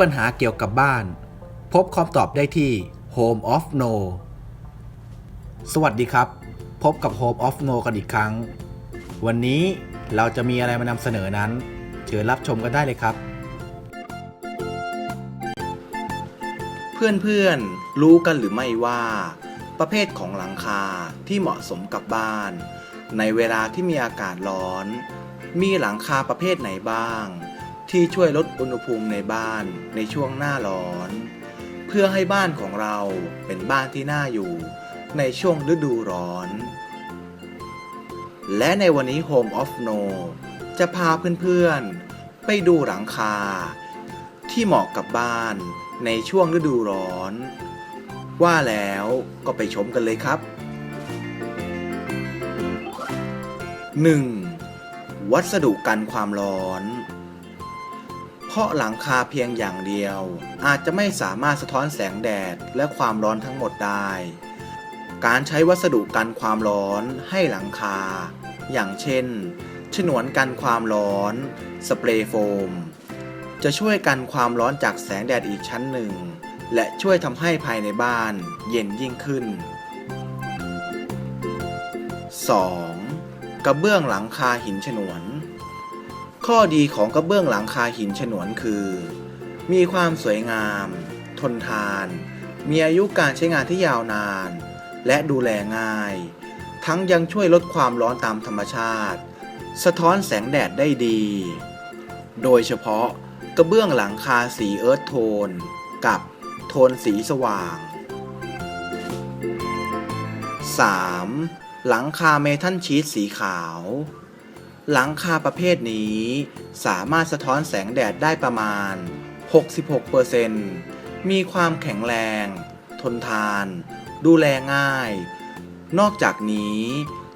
ปัญหาเกี่ยวกับบ้าน พบคำตอบได้ที่ Home of No สวัสดีครับ พบกับ Home of No กันอีกครั้ง วันนี้เราจะมีอะไรมานำเสนอนั้น เชิญรับชมกันได้เลยครับ เพื่อนๆ รู้กันหรือไม่ว่า ประเภทของหลังคาที่เหมาะสมกับบ้าน ในเวลาที่มีอากาศร้อน มีหลังคาประเภทไหนบ้าง ที่ช่วยลดอุณหภูมิในบ้านในช่วงหน้าร้อน เพื่อให้บ้านของเราเป็นบ้านที่น่าอยู่ในช่วงฤดูร้อน และในวันนี้ Home of No จะพาเพื่อนๆ ไปดูหลังคา ที่เหมาะกับบ้านในช่วงฤดูร้อน ว่าแล้วก็ไปชมกันเลยครับ 1. วัสดุกันความร้อน ราะหลังคาเพียงอย่างเดียว อาจจะไม่สามารถสะท้อนแสงแดดและความร้อนทั้งหมดได้ การใช้วัสดุกันความร้อนให้หลังคา อย่างเช่น ฉนวนกันความร้อน สเปรย์โฟม จะช่วยกันความร้อนจากแสงแดดอีกชั้นหนึ่ง และช่วยทำให้ภายในบ้านเย็นยิ่งขึ้น 2. กระเบื้องหลังคาหินฉนวน ข้อดีของกระเบื้องหลังคาหินฉนวนคือ มีความสวยงาม ทนทาน มีอายุการใช้งานที่ยาวนาน และดูแลง่าย ทั้งยังช่วยลดความร้อนตามธรรมชาติ สะท้อนแสงแดดได้ดี โดยเฉพาะกระเบื้องหลังคาสีเอิร์ธโทน กับโทนสีสว่าง 3. หลังคาเมทัลชีตสีขาว หลังคาประเภทนี้ สามารถสะท้อนแสงแดดได้ประมาณ 66%มีความแข็งแรง ทนทาน ดูแลง่าย นอกจากนี้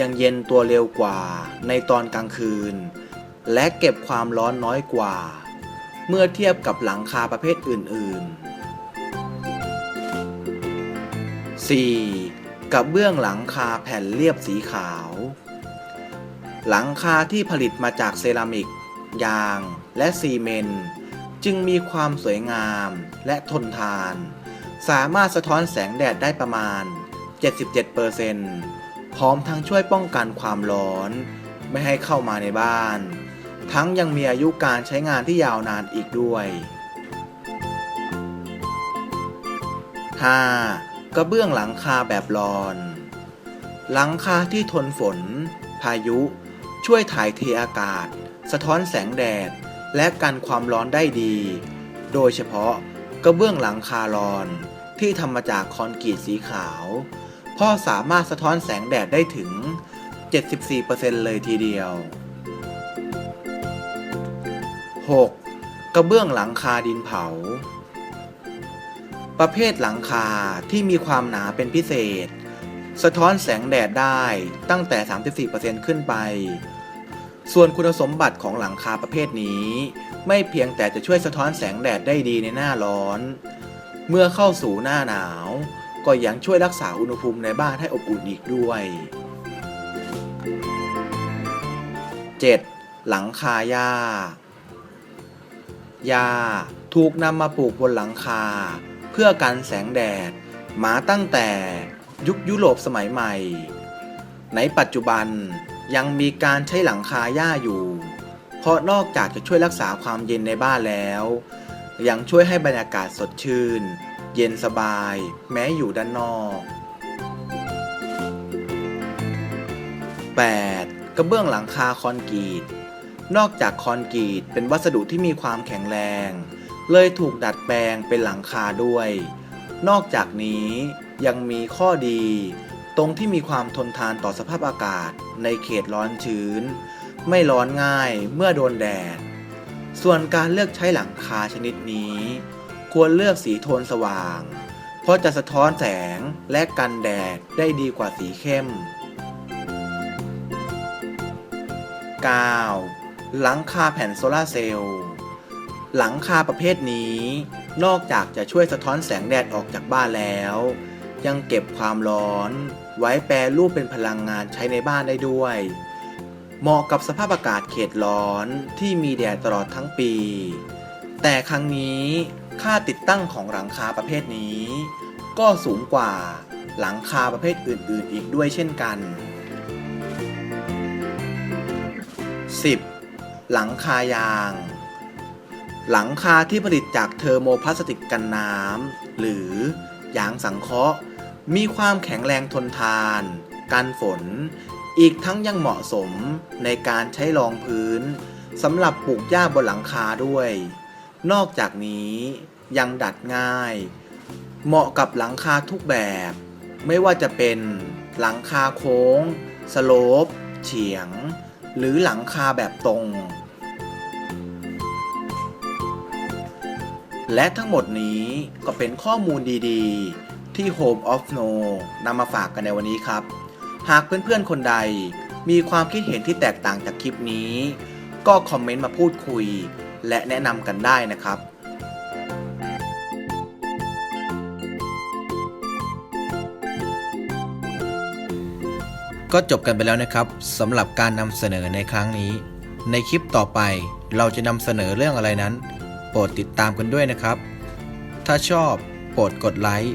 ยังเย็นตัวเร็วกว่าในตอนกลางคืน และเก็บความร้อนน้อยกว่า เมื่อเทียบกับหลังคาประเภทอื่น ๆ 4. กระเบื้องหลังคาแผ่นเรียบสีขาว หลังคาที่ผลิตมาจากเซรามิก ยาง และซีเมนต์จึงมีความสวยงามและทนทาน สามารถสะท้อนแสงแดดได้ประมาณ 77%พร้อมทั้งช่วยป้องกันความร้อน ไม่ให้เข้ามาในบ้าน ทั้งยังมีอายุการใช้งานที่ยาวนานอีกด้วย 5. กระเบื้องหลังคาแบบรอน หลังคาที่ทนฝน พายุ ช่วยถ่ายเทอากาศ สะท้อนแสงแดด และกันความร้อนได้ดี โดยเฉพาะกระเบื้องหลังคารอน ที่ทำมาจากคอนกรีตสีขาวเพราะสามารถสะท้อนแสงแดดได้ถึง 74%เลยทีเดียว 6. กระเบื้องหลังคาดินเผา ประเภทหลังคาที่มีความหนาเป็นพิเศษ สะท้อนแสงแดดได้ตั้งแต่ 34%ขึ้นไป ส่วนคุณสมบัติของหลังคาประเภทนี้ ไม่เพียงแต่จะช่วยสะท้อนแสงแดดได้ดีในหน้าร้อน เมื่อเข้าสู่หน้าหนาว ก็ยังช่วยรักษาอุณหภูมิในบ้านให้อบอุ่นอีกด้วย 7. หลังคาหญ้าหญ้าถูกนำมาปลูกบนหลังคา เพื่อกันแสงแดด มาตั้งแต่ยุคยุโรปสมัยใหม่ ในปัจจุบัน ยังมีการใช้หลังคาหญ้าอยู่ เพราะนอกจากจะช่วยรักษาความเย็นในบ้านแล้ว ยังช่วยให้บรรยากาศสดชื่น เย็นสบาย แม้อยู่ด้านนอก 8. กระเบื้องหลังคาคอนกรีต นอกจากคอนกรีตเป็นวัสดุที่มีความแข็งแรง เลยถูกดัดแปลงเป็นหลังคาด้วย นอกจากนี้ยังมีข้อดี ตรงที่มีความทนทานต่อสภาพอากาศ ในเขตร้อนชื้น ไม่ร้อนง่ายเมื่อโดนแดด ส่วนการเลือกใช้หลังคาชนิดนี้ ควรเลือกสีโทนสว่าง เพราะจะสะท้อนแสงและกันแดดได้ดีกว่าสีเข้ม 9. หลังคาแผ่นโซลาเซลล์หลังคาประเภทนี้ นอกจากจะช่วยสะท้อนแสงแดดออกจากบ้านแล้ว ยังเก็บความร้อน ไว้แปรรูปเป็นพลังงานใช้ในบ้านได้ด้วย เหมาะกับสภาพอากาศเขตร้อนที่มีแดดตลอดทั้งปี แต่ครั้งนี้ค่าติดตั้งของหลังคาประเภทนี้ ก็สูงกว่าหลังคาประเภทอื่น ๆ อีกด้วยเช่นกัน 10. หลังคายาง หลังคาที่ผลิตจากเทอร์โมพลาสติกกันน้ำหรือยางสังเคราะห์ มีความแข็งแรงทนทาน กันฝน อีกทั้งยังเหมาะสมในการใช้รองพื้นสำหรับปลูกหญ้าบนหลังคาด้วย นอกจากนี้ยังดัดง่าย เหมาะกับหลังคาทุกแบบ ไม่ว่าจะเป็นหลังคาโค้ง สโลป เฉียง หรือหลังคาแบบตรง และทั้งหมดนี้ก็เป็นข้อมูลดีๆ ที่ Home of No นำมาฝากกันในวันนี้ครับ หากเพื่อนๆคนใด มีความคิดเห็นที่แตกต่างจากคลิปนี้ ก็คอมเมนต์มาพูดคุย และแนะนำกันได้นะครับก็จบกันไปแล้วนะครับสำหรับการนำเสนอในครั้งนี้ ในคลิปต่อไปเราจะนำเสนอเรื่องอะไรนั้น โปรดติดตามกันด้วยนะครับ ถ้าชอบโปรดกดไลค์